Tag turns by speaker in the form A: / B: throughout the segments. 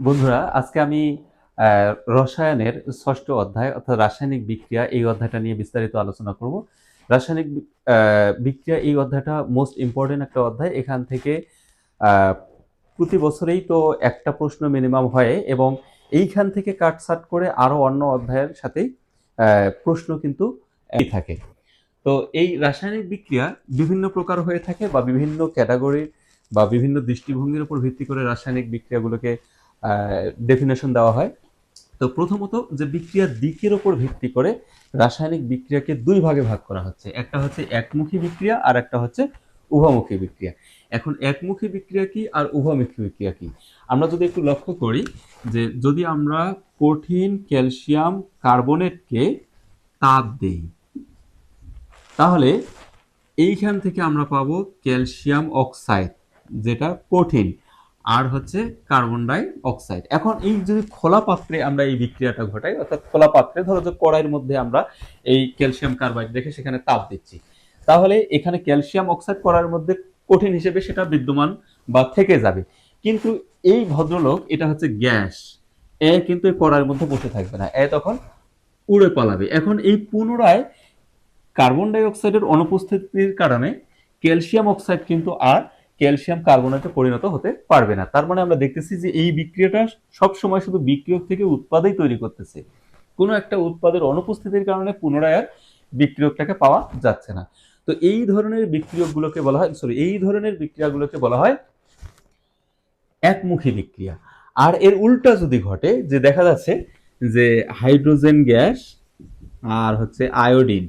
A: বন্ধুরা, আজকে আমি রসায়নের ষষ্ঠ অধ্যায় অর্থাৎ রাসায়নিক বিক্রিয়া এই অধ্যায়টা নিয়ে বিস্তারিত আলোচনা করব। রাসায়নিক বিক্রিয়া এই অধ্যায়টা মোস্ট ইম্পর্টেন্ট একটা অধ্যায়। এখান থেকে প্রতি বছরেই তো একটা প্রশ্ন মিনিমাম হয় এবং এইখান থেকে কাটসাট করে আরও অন্য অধ্যায়ের সাথেই প্রশ্ন কিন্তু থাকে। তো এই রাসায়নিক বিক্রিয়া বিভিন্ন প্রকার হয়ে থাকে বা বিভিন্ন ক্যাটাগরি বা বিভিন্ন দৃষ্টিভঙ্গির উপর ভিত্তি করে রাসায়নিক বিক্রিয়াগুলোকে ডেফিনেশন দেওয়া হয়। তো প্রথমত যে বিক্রিয়ার দিকের উপর ভিত্তি করে রাসায়নিক বিক্রিয়াকে দুই ভাগে ভাগ করা হচ্ছে। একটা হচ্ছে একমুখী বিক্রিয়া আর একটা হচ্ছে উভমুখী বিক্রিয়া। এখন একমুখী বিক্রিয়া কি আর উভমুখী বিক্রিয়া কি? আমরা যদি একটু লক্ষ্য করি যে যদি আমরা কঠিন ক্যালসিয়াম কার্বনেটকে তাপ দেই, তাহলে এইখান থেকে আমরা পাবো ক্যালসিয়াম অক্সাইড, যেটা কঠিন। আর হচ্ছে কার্বন ডাই অক্সাইড এখন এই যদি খোলা পাত্রে আমরা এই বিক্রিয়াটা ঘটাই, অর্থাৎ খোলা পাত্রে ধরো যে কড়াইয়ের মধ্যে আমরা এই ক্যালসিয়াম কার্বাইড রেখে সেখানে তাপ দিচ্ছি। তাহলে এখানে ক্যালসিয়াম অক্সাইড কড়াইয়ের মধ্যে কঠিন হিসেবে সেটা বিদ্যমান বা থেকে যাবে। কিন্তু এই ভদ্রলোক, এটা হচ্ছে গ্যাস। এ কিন্তু এই কড়াইয়ের মধ্যে বসে থাকবে না। এ তখন উড়ে পালাবে। এখন এই পুনরায় কার্বন ডাই অক্সাইডের অনুপস্থিতির কারণে ক্যালসিয়াম অক্সাইড কিন্তু আর ক্যালসিয়াম কার্বনেটে পরিণত হতে পারবে না। তার মানে আমরা দেখতেছি যে এই বিক্রিয়াটা সব সময় শুধু বিক্রিয়ক থেকে উৎপাদেই তৈরি করতেছে। কোনো একটা উৎপাদের অনুপস্থিতির কারণে পুনরায় আর বিক্রিয়কটাকে পাওয়া যাচ্ছে না। তো এই ধরনের বিক্রিয়কগুলোকে বলা হয় সরি এই ধরনের বিক্রিয়াগুলোকে বলা হয় একমুখী বিক্রিয়া। আর এর উল্টা যদি ঘটে, যে দেখা যাচ্ছে যে হাইড্রোজেন গ্যাস আর হচ্ছে আয়োডিন,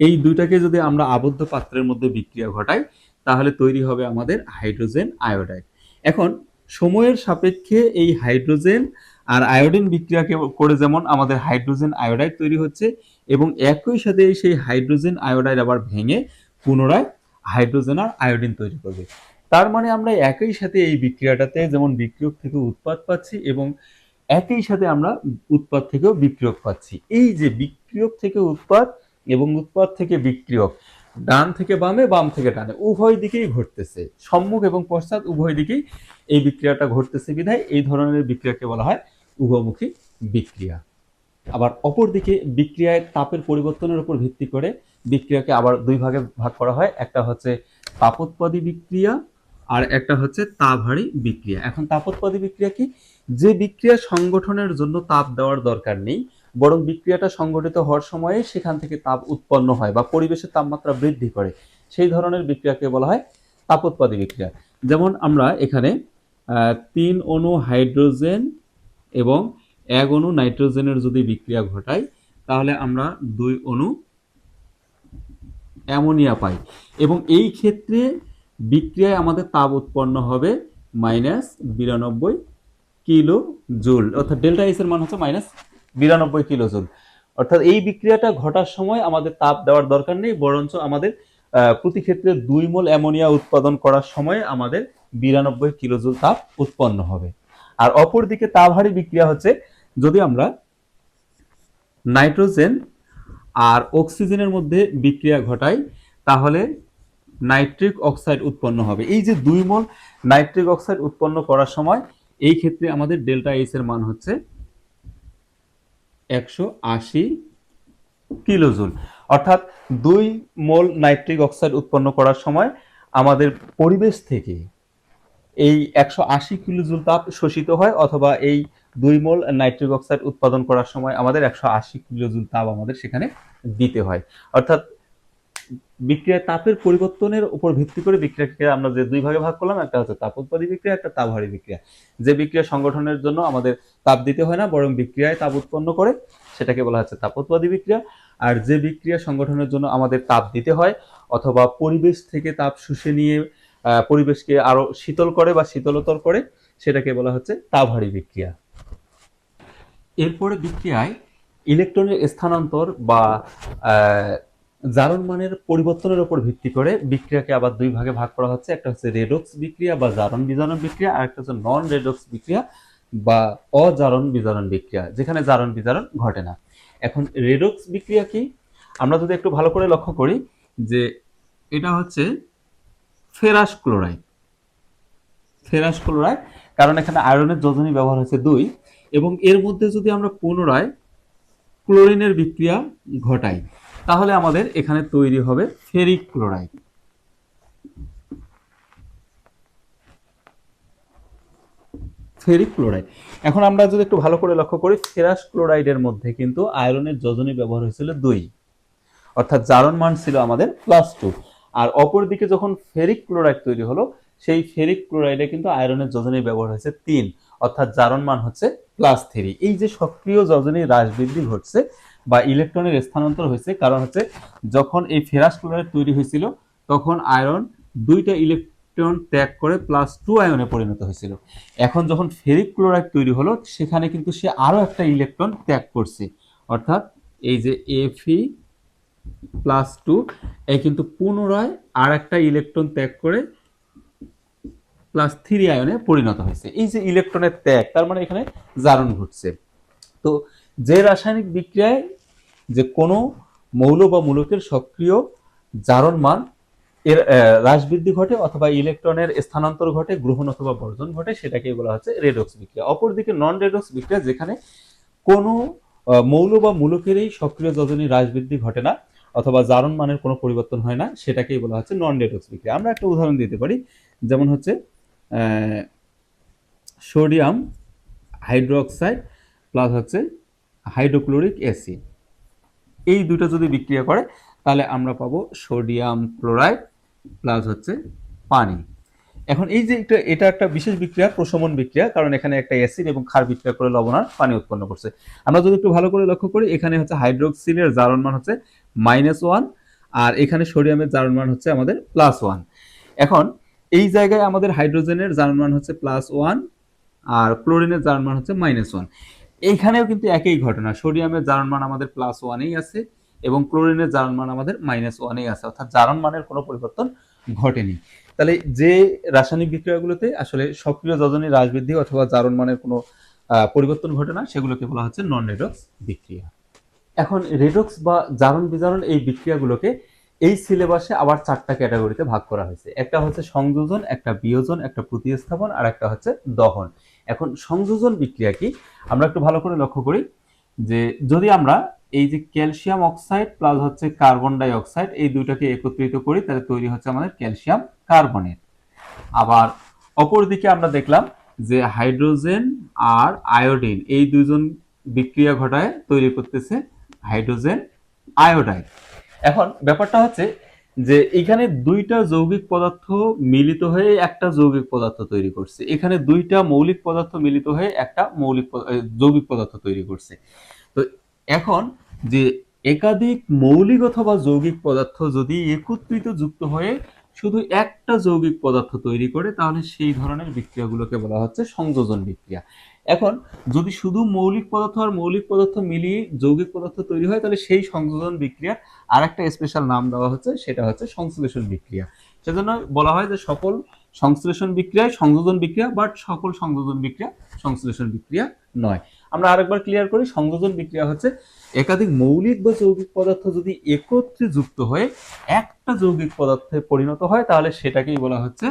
A: এই দুইটাকে যদি আমরা আবদ্ধ পাত্রের মধ্যে বিক্রিয়া ঘটাই তাহলে তৈরি হবে আমাদের হাইড্রোজেন আয়োডাইড। এখন, সময়ের সাপেক্ষে এই হাইড্রোজেন আর আয়োডিন বিক্রিয়াকে করে যেমন আমাদের হাইড্রোজেন আয়োডাইড তৈরি হচ্ছে এবং একই সাথে সেই হাইড্রোজেন আয়োডাইড আবার ভেঙে পুনরায় হাইড্রোজেন আর আয়োডিন তৈরি করবে। তার মানে আমরা একই সাথে এই বিক্রিয়াটাতে যেমন বিক্রিয়ক থেকে উৎপাদ পাচ্ছি এবং একই সাথে আমরা উৎপাদ থেকেও বিক্রিয়ক পাচ্ছি। এই যে বিক্রিয়ক থেকে উৎপাদ এবং উৎপাদ থেকে বিক্রিয়ক ডান থেকে বামে, বাম থেকে ডানে উভয় দিকেই ঘটতেছে। সম্মুখ এবং পশ্চাৎ উভয় দিকেই এই বিক্রিয়াটা ঘটতেছে বিধায় এই ধরনের বিক্রিয়াকে বলা হয় উভমুখী বিক্রিয়া। আবার অপর দিকে বিক্রিয়ায় তাপের পরিবর্তনের উপর ভিত্তি করে বিক্রিয়াকে আবার দুই ভাগে ভাগ করা হয়। একটা হচ্ছে তাপোৎপাদী বিক্রিয়া আর একটা হচ্ছে তাপহারী বিক্রিয়া। এখন তাপোৎপাদী বিক্রিয়া কি? যে বিক্রিয়া সংগঠনের জন্য তাপ দেওয়ার দরকার নেই বরং বিক্রিয়াটা সংগঠিত হওয়ার সময়ে সেখান থেকে তাপ উৎপন্ন হয় বা পরিবেশের তাপমাত্রা বৃদ্ধি করে। সেই ধরনের বিক্রিয়াকে বলা হয় তাপোৎপাদী বিক্রিয়া। যেমন আমরা এখানে তিন অণু হাইড্রোজেন এবং এক অণু নাইট্রোজেনের যদি বিক্রিয়া ঘটাই, তাহলে আমরা দুই অণু অ্যামোনিয়া পাই। এবং এই ক্ষেত্রে বিক্রিয়ায় আমাদের তাপ উৎপন্ন হবে মাইনাস বিরানব্বই কিলো জুল অর্থাৎ ডেল্টা এসের মান হচ্ছে মাইনাস বিরানব্বই কিলো জুল। অর্থাৎ এই বিক্রিয়াটা ঘটার সময় আমাদের তাপ দেওয়ার দরকার নেই, বরঞ্চ আমাদের প্রতি ক্ষেত্রে দুই মোল অ্যামোনিয়া উৎপাদন করার সময় আমাদের বিরানব্বই কিলো জুল তাপ উৎপন্ন হবে। আর অপরদিকে তাপহারী বিক্রিয়া হচ্ছে, যদি আমরা নাইট্রোজেন আর অক্সিজেনের মধ্যে বিক্রিয়া ঘটাই, তাহলে নাইট্রিক অক্সাইড উৎপন্ন হবে। এই যে দুই মোল নাইট্রিক অক্সাইড উৎপন্ন করার সময়, এই ক্ষেত্রে আমাদের ডেল্টা এইচ এর মান হচ্ছে একশো আশি কিলোজুল। অর্থাৎ দুই মোল নাইট্রিক অক্সাইড উৎপন্ন করার সময় আমাদের পরিবেশ থেকে এই একশো আশি কিলোজুল তাপ শোষিত হয় অথবা এই দুই মোল নাইট্রিক অক্সাইড উৎপাদন করার সময় আমাদের একশো আশি কিলোজুল তাপ আমাদের সেখানে দিতে হয়। অর্থাৎ বিক্রিয়ার তাপের পরিবর্তনের উপর ভিত্তি করে বিক্রিয়াকে আমরা যে দুই ভাগে ভাগ করলাম, একটা হচ্ছে তাপোৎপাদী বিক্রিয়া, একটা তাপহারী বিক্রিয়া। যে বিক্রিয়া সংগঠনের জন্য আমাদের তাপ দিতে হয় না, বরং বিক্রিয়ায় তাপ উৎপন্ন করে, সেটাকে বলা হচ্ছে তাপোৎপাদী বিক্রিয়া। আর যে বিক্রিয়া সংগঠনের জন্য আমাদের তাপ দিতে হয়, অথবা পরিবেশ থেকে তাপ শুষে নিয়ে পরিবেশকে আরও শীতল করে বা শীতলতর করে, সেটাকে বলা হচ্ছে তাপহারী বিক্রিয়া। এরপরে বিক্রিয়ায় ইলেকট্রনের স্থানান্তর বা জারণ মানের পরিবর্তনের উপর ভিত্তি করে বিক্রিয়াকে আবার দুই ভাগে ভাগ করা হচ্ছে। একটা হচ্ছে রেডক্স বিক্রিয়া বা জারণ বিজারণ বিক্রিয়া, আর একটা হচ্ছে নন রেডক্স বিক্রিয়া বা অজারণ বিজারণ বিক্রিয়া, যেখানে জারণ বিজারণ ঘটে না। এখন রেডক্স বিক্রিয়া কি? আমরা যদি একটু ভালো করে লক্ষ্য করি যে এটা হচ্ছে ফেরাস ক্লোরাইড। ফেরাস ক্লোরাইড, কারণ এখানে আয়রনের যোজনী ব্যবহার হয়েছে দুই, এবং এর মধ্যে যদি আমরা পুনরায় ক্লোরিনের বিক্রিয়া ঘটাই তাহলে আমাদের এখানে তৈরি হবে ফেরিক ক্লোরাইড। Ferric chloride. এখন আমরা যদি একটু ভালো করে লক্ষ্য করি, ফেরাস ক্লোরাইডের মধ্যে কিন্তু আয়রনের যোজনী ব্যবহার হয়েছিল দুই। অর্থাৎ জারণ মান ছিল আমাদের প্লাস টু আর অপরদিকে যখন ফেরিক ক্লোরাইড তৈরি হলো, সেই ফেরিক ক্লোরাইডে কিন্তু আয়রনের যোজনী ব্যবহার হয়েছে তিন। অর্থাৎ জারণ মান হচ্ছে প্লাস থ্রি এই যে সক্রিয় যোজনী হ্রাস বৃদ্ধি ঘটছে বা ইলেকট্রনের স্থানান্তর হয়েছে, কারণ হচ্ছে যখন এই ফেরাস ক্লোরাইড তৈরি হয়েছিল, তখন আয়রন দুইটা ইলেকট্রন ত্যাগ করে প্লাস টু আয়নে পরিণত হয়েছিল। এখন যখন ফেরিক ক্লোরাইড তৈরি হলো, সেখানে কিন্তু সে আরও একটা ইলেকট্রন ত্যাগ করছে। অর্থাৎ এই যে এফি প্লাস টু এ কিন্তু পুনরায় আর একটা ইলেকট্রন ত্যাগ করে প্লাস থ্রি আয়নে পরিণত হয়েছে। এই যে ইলেকট্রনের ত্যাগ, তার মানে এখানে জারণ ঘটছে। তো যে রাসায়নিক বিক্রিয়ায় যে কোনো মৌল বা মূলকের সক্রিয় জারণ মান এর হ্রাস বৃদ্ধি ঘটে অথবা ইলেকট্রনের স্থানান্তর ঘটে, গ্রহণ অথবা বর্জন ঘটে সেটাকে বলা হচ্ছে রেডক্স বিক্রিয়া। অপরদিকে নন রেডক্স বিক্রিয়া, যেখানে কোনো মৌল বা মূলকেরই সক্রিয় যোজনী হ্রাস বৃদ্ধি ঘটে না অথবা জারণ মানের কোনো পরিবর্তন হয় না, সেটাকেই বলা হচ্ছে নন রেডক্স বিক্রিয়া। আমরা একটা উদাহরণ দিতে পারি, যেমন হচ্ছে সোডিয়াম হাইড্রোক্সাইড প্লাস হচ্ছে হাইড্রোক্লোরিক অ্যাসিড। এই দুটো যদি বিক্রিয়া করে, তাহলে আমরা পাবো সোডিয়াম ক্লোরাইড প্লাস হচ্ছে পানি। এখন এই যে এটা এটা একটা বিশেষ বিক্রিয়া, প্রশমন বিক্রিয়া, কারণ এখানে একটা অ্যাসিড এবং ক্ষার বিক্রিয়া করে লবণ আর পানি উৎপন্ন করছে। আমরা যদি একটু ভালো করে লক্ষ্য করি, এখানে হচ্ছে হাইড্রোক্সিলের জারণ মান হচ্ছে মাইনাস ওয়ান, আর এখানে সোডিয়ামের জারণ মান হচ্ছে আমাদের প্লাস ওয়ান। এখন এই জায়গায় আমাদের হাইড্রোজেনের জারণ মান হচ্ছে প্লাস ওয়ান, আর ক্লোরিনের জারণ মান হচ্ছে মাইনাস ওয়ান। এইখানেও কিন্তু একই ঘটনা। সোডিয়ামের জারণ মান আমাদের প্লাস ওয়ানেই আছে এবং ক্লোরিনের জারণ মান আমাদের মাইনাস ওয়ানেই আছে। অর্থাৎ জারণ মানের কোনো পরিবর্তন ঘটেনি। তাহলে যে রাসায়নিক বিক্রিয়াগুলোতে আসলে সক্রিয় যোজনী হ্রাস বৃদ্ধি অথবা জারণ মানের কোনো পরিবর্তন ঘটে না, সেগুলোকে বলা হচ্ছে নন রেডক্স বিক্রিয়া। এখন রেডক্স বা জারণ বিজারণ এই বিক্রিয়াগুলোকে এই সিলেবাসে আবার চারটা ক্যাটাগরিতে ভাগ করা হয়েছে। একটা হচ্ছে সংযোজন, একটা বিয়োজন, একটা প্রতিস্থাপন, আর একটা হচ্ছে দহন। এখন সংযোজন বিক্রিয়া কি? আমরা একটু ভালো করে লক্ষ্য করি যে যদি আমরা এই যে ক্যালসিয়াম অক্সাইড প্লাস হচ্ছে কার্বন ডাই অক্সাইড এই দুইটাকে একত্রিত করি, তাহলে তৈরি হচ্ছে আমাদের ক্যালসিয়াম কার্বনেট। আবার অপরদিকে আমরা দেখলাম যে হাইড্রোজেন আর আয়োডিন এই দুজন বিক্রিয়া ঘটায় তৈরি করতেছে হাইড্রোজেন আয়োডাইড। এখন ব্যাপারটা হচ্ছে যে এখানে দুইটা যৌগিক পদার্থ মিলিত হয়ে একটা যৌগিক পদার্থ তৈরি করছে। এখানে দুইটা মৌলিক পদার্থ মিলিত হয়ে একটা মৌলিক যৌগিক পদার্থ তৈরি করছে। তো এখন যে একাধিক মৌলিক অথবা যৌগিক পদার্থ যদি একত্রিত যুক্ত হয়ে শুধু একটা যৌগিক পদার্থ তৈরি করে, তাহলে সেই ধরনের বিক্রিয়াগুলোকে বলা হচ্ছে সংযোজন বিক্রিয়া। এখন যদি শুধু মৌলিক পদার্থ আর মৌলিক পদার্থ মিলিয়ে যৌগিক পদার্থ তৈরি হয়, তাহলে সেই সংযোজন বিক্রিয়ার আর একটা স্পেশাল নাম দেওয়া হচ্ছে, সেটা হচ্ছে সংশ্লেষণ বিক্রিয়া। সেজন্য বলা হয় যে সকল সংশ্লেষণ বিক্রিয়ায় সংযোজন বিক্রিয়া বাট সকল সংযোজন বিক্রিয়া সংশ্লেষণ বিক্রিয়া নয়। আমরা আরেকবার ক্লিয়ার করি, সংযোজন বিক্রিয়া হচ্ছে একাধিক মৌলিক বা যৌগিক পদার্থ যদি একত্রে যুক্ত হয়ে একটা যৌগিক পদার্থে পরিণত হয়, তাহলে সেটাকেই বলা হচ্ছে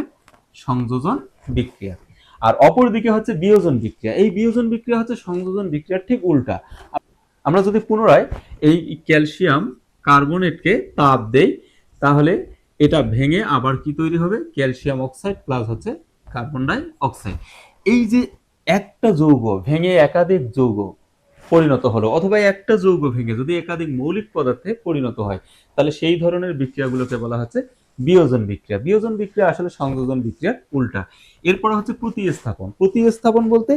A: সংযোজন বিক্রিয়া। আর অপরদিকে হচ্ছে বিয়োজন বিক্রিয়া। এই বিয়োজন বিক্রিয়া হচ্ছে সংযোজন বিক্রিয়ার ঠিক উল্টা। আমরা যদি পুনরায় এই ক্যালসিয়াম কার্বনেটকে তাপ দেই, তাহলে এটা ভেঙে আবার কি তৈরি হবে? ক্যালসিয়াম অক্সাইড প্লাস হচ্ছে কার্বন ডাই অক্সাইড। এই যে একটা যৌগ ভেঙে একাধিক যৌগ পরিণত হলো, অথবা একটা যৌগ ভেঙে যদি একাধিক মৌলিক পদার্থে পরিণত হয়, তাহলে সেই ধরনের বিক্রিয়াগুলোকে বলা হচ্ছে বিয়োজন বিক্রিয়া। বিয়োজন বিক্রিয়া আসলে সংযোজন বিক্রিয়ার উল্টা। এরপর হচ্ছে প্রতিস্থাপন। প্রতিস্থাপন বলতে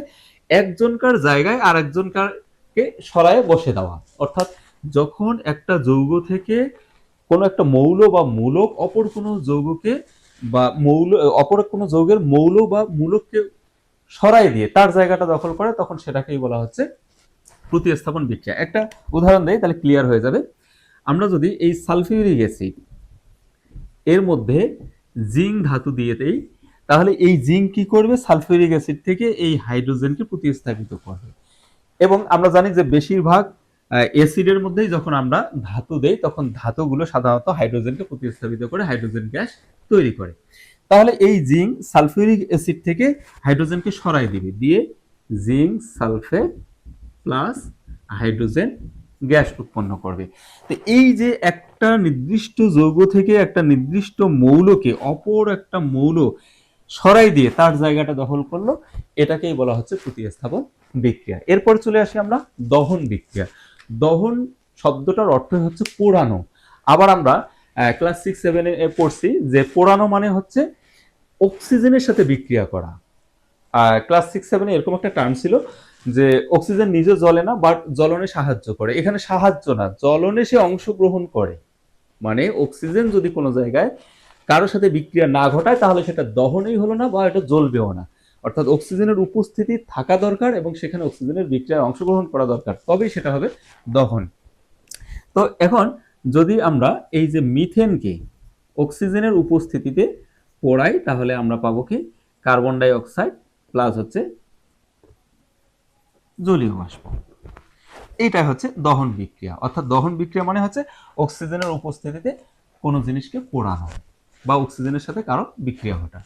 A: একজনকার জায়গায় আর একজনকারকে সরায়ে বসে দেওয়া। অর্থাৎ যখন একটা যৌগ থেকে কোনো একটা মৌল বা মূলক অপর কোনো যৌগকে বা মৌল, অপর কোনো যৌগের মৌল বা মূলককে সরাই দিয়ে তার জায়গাটা দখল করে, তখন সেটাকেই বলা হচ্ছে প্রতিস্থাপন বিক্রিয়া। একটা উদাহরণ দেয় তাহলে ক্লিয়ার হয়ে যাবে। আমরা যদি এই সালফিউরিক অ্যাসিড এর মধ্যে জিঙ্ক ধাতু দিয়ে দেই, তাহলে এই জিঙ্ক কি করবে? সালফিউরিক অ্যাসিড থেকে এই হাইড্রোজেনকে প্রতিস্থাপিত করবে। এবং আমরা জানি যে বেশিরভাগ অ্যাসিডের মধ্যেই যখন আমরা ধাতু দেই, তখন ধাতুগুলো সাধারণত হাইড্রোজেনকে প্রতিস্থাপিত করে হাইড্রোজেন গ্যাস তৈরি করে। তাহলে এই জিঙ্ক সালফিউরিক অ্যাসিড থেকে হাইড্রোজেনকে সরাই দিবে। দিয়ে zinc sulphate plus hydrogen gas উৎপন্ন করবে। তো এই যে একটা নির্দিষ্ট যৌগ থেকে একটা নির্দিষ্ট মৌলকে অপর একটা মৌল সরাই দিয়ে তার জায়গাটা দখল করল, এটাকেই বলা হচ্ছে প্রতিস্থাপন বিক্রিয়া। এরপর চলে আসি আমরা দহন বিক্রিয়া। দহন শব্দটার অর্থ হচ্ছে পোড়ানো। আবার আমরা ক্লাস সিক্স সেভেনে পড়ছি যে পোড়ানো মানে হচ্ছে অক্সিজেনের সাথে বিক্রিয়া করা। ক্লাস সিক্স সেভেনে এরকম একটা টার্ম ছিল। যে অক্সিজেন নিজে জ্বলে না বাট জ্বলনে সাহায্য করে। এখানে সাহায্য না, জ্বলনে সে অংশগ্রহণ করে। মানে অক্সিজেন যদি কোনো জায়গায় কারোর সাথে বিক্রিয়া না ঘটায়, তাহলে সেটা দহনই হলো না বা এটা জ্বলবেও না। অর্থাৎ অক্সিজেনের উপস্থিতি থাকা দরকার এবং সেখানে অক্সিজেনের বিক্রিয়ায় অংশগ্রহণ করা দরকার। তবেই সেটা হবে দহন। তো এখন যদি আমরা এই যে মিথেনকে অক্সিজেনের উপস্থিতিতে পোড়াই, তাহলে আমরা পাবো কি? কার্বন ডাই অক্সাইড প্লাস হচ্ছে জলীয় বাষ্প। এইটাই হচ্ছে দহন বিক্রিয়া। অর্থাৎ দহন বিক্রিয়া মানে হচ্ছে অক্সিজেনের উপস্থিতিতে কোনো জিনিসকে পোড়ানো বা অক্সিজেনের সাথে কারও বিক্রিয়া ঘটা।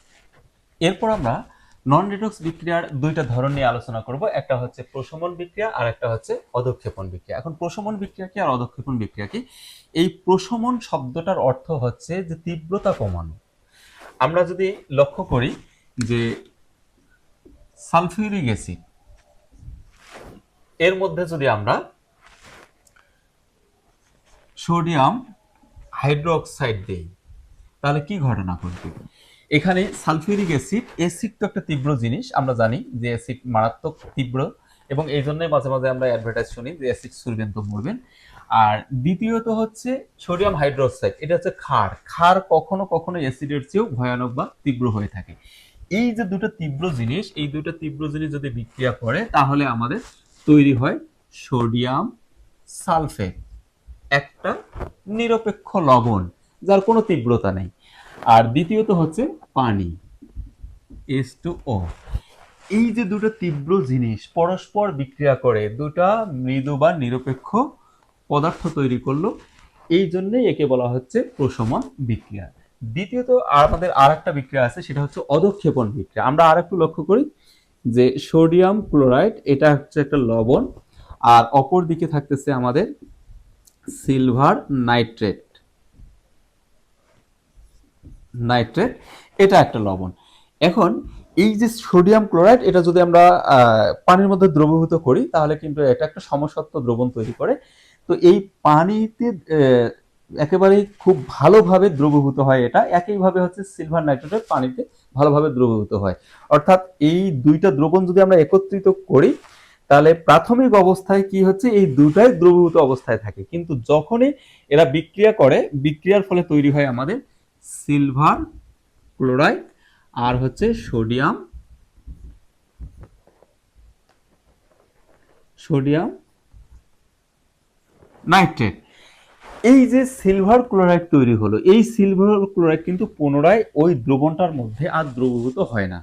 A: এরপর আমরা নন রিডক্স বিক্রিয়ার দুইটা ধরন নিয়ে আলোচনা করব। একটা হচ্ছে প্রশমন বিক্রিয়া আর একটা হচ্ছে অধক্ষেপণ বিক্রিয়া। এখন প্রশমন বিক্রিয়া কি আর অধক্ষেপণ বিক্রিয়া কি? এই প্রশমন শব্দটার অর্থ হচ্ছে যে তীব্রতা কমানো। আমরা যদি লক্ষ্য করি যে সালফিউরিক অ্যাসিড এর মধ্যে যদি আমরা সোডিয়াম হাইড্রোক্সাইড দেই, তাহলে কি ঘটনা ঘটবে? এখানে সালফিউরিক অ্যাসিড অ্যাসিড তো একটা তীব্র জিনিস, আমরা জানি যে অ্যাসিড মারাত্মক তীব্র, এবং এই জন্যই মাঝে মাঝে আমরা অ্যাডভার্টাইজ শুনি যে অ্যাসিড ছুড়বেন তো মরবেন। আর দ্বিতীয়ত হচ্ছে সোডিয়াম হাইড্রোক্সাইড, এটা হচ্ছে ক্ষার। ক্ষার কখনো কখনো অ্যাসিডের চেয়েও ভয়ানক বা তীব্র হয়ে থাকে। এই যে দুটো তীব্র জিনিস, এই দুটো তীব্র জিনিস যদি বিক্রিয়া করে, তাহলে আমাদের তৈরি হয় সোডিয়াম সালফেট, একটা নিরপেক্ষ লবণ, যার কোনো তীব্রতা নেই। আর দ্বিতীয়ত হচ্ছে পানি এস টু ও এই যে দুটো তীব্র জিনিস পরস্পর বিক্রিয়া করে, দুটা মৃদু বা নিরপেক্ষ পদার্থ তৈরি করল, এই জন্যই একে বলা হচ্ছে প্রশমন বিক্রিয়া। দ্বিতীয়ত আমাদের আর একটা বিক্রিয়া আছে, সেটা হচ্ছে অধক্ষেপণ বিক্রিয়া। আমরা আর একটু লক্ষ্য করি যে সোডিয়াম ক্লোরাইড, এটা হচ্ছে একটা লবণ, আর অপর দিকে থাকতেছে আমাদের সিলভার নাইট্রেট। নাইট্রেট, এটা একটা লবণ। এখন, এই যে সোডিয়াম ক্লোরাইড, এটা যদি আমরা পানির মধ্যে দ্রবীভূত করি, তাহলে কিন্তু এটা একটা সমসত্ব দ্রবণ তৈরি করে। তো এই পানিতে একেবারেই খুব ভালোভাবে দ্রবীভূত হয় এটা। একইভাবে হচ্ছে সিলভার নাইট্রেটের পানিতে ভালোভাবে দ্রবীভূত হয়। অর্থাৎ এই দুইটা দ্রবণ যদি আমরা একত্রিত করি, তাহলে প্রাথমিক অবস্থায় কি হচ্ছে? এই দুটাই দ্রবীভূত অবস্থায় থাকে। কিন্তু যখনই এরা বিক্রিয়া করে, বিক্রিয়ার ফলে তৈরি হয় আমাদের সিলভার ক্লোরাইড আর হচ্ছে সোডিয়াম সোডিয়াম নাইট্রেট। এই যে সিলভার ক্লোরাইড তৈরি হলো, এই সিলভার ক্লোরাইড কিন্তু পুনরায় ওই দ্রবণটার মধ্যে আর দ্রবীভূত হয় না।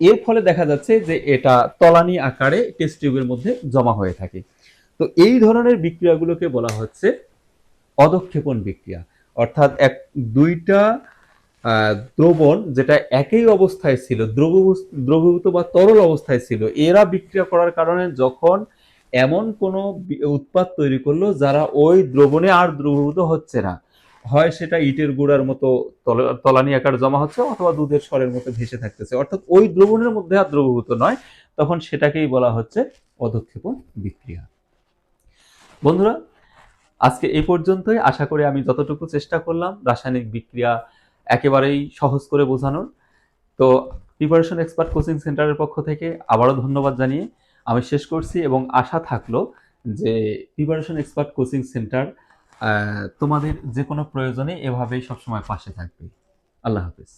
A: এর ফলে দেখা যাচ্ছে যে এটা তলানি আকারে টেস্ট টিউবের মধ্যে জমা হয়ে থাকে। তো এই ধরনের বিক্রিয়াগুলোকে বলা হচ্ছে অধক্ষেপণ বিক্রিয়া। অর্থাৎ এক, দুইটা দ্রবণ যেটা একই অবস্থায় ছিল, দ্রবীভূত বা তরল অবস্থায় ছিল, এরা বিক্রিয়া করার কারণে যখন এমন কোনো উৎপাদ তৈরি করল যারা ওই দ্রবণে আর দ্রবীভূত হচ্ছে না। হয় সেটা ইটের গুঁড়ার মতো তলা- তলানি আকার জমা হচ্ছে অথবা দুধের স্বরের মতো ভেসে থাকতেছে। অর্থাৎ ওই দ্রবণের মধ্যে আর দ্রবীভূত নয়, তখন সেটাকেই বলা হচ্ছে অধক্ষেপণ বিক্রিয়া। বন্ধুরা, আজকে এই পর্যন্তই। আশা করি আমি যতটুকু চেষ্টা করলাম রাসায়নিক বিক্রিয়া একেবারেই সহজ করে বোঝানোর। তো প্রিপারেশন এক্সপার্ট কোচিং সেন্টারের পক্ষ থেকে আবারও ধন্যবাদ জানিয়ে আমি শেষ করছি এবং আশা থাকল যে প্রিপারেশন এক্সপার্ট কোচিং সেন্টার তোমাদের যে কোনো প্রয়োজনে এভাবেই সবসময় পাশে থাকবে। আল্লাহ হাফিজ।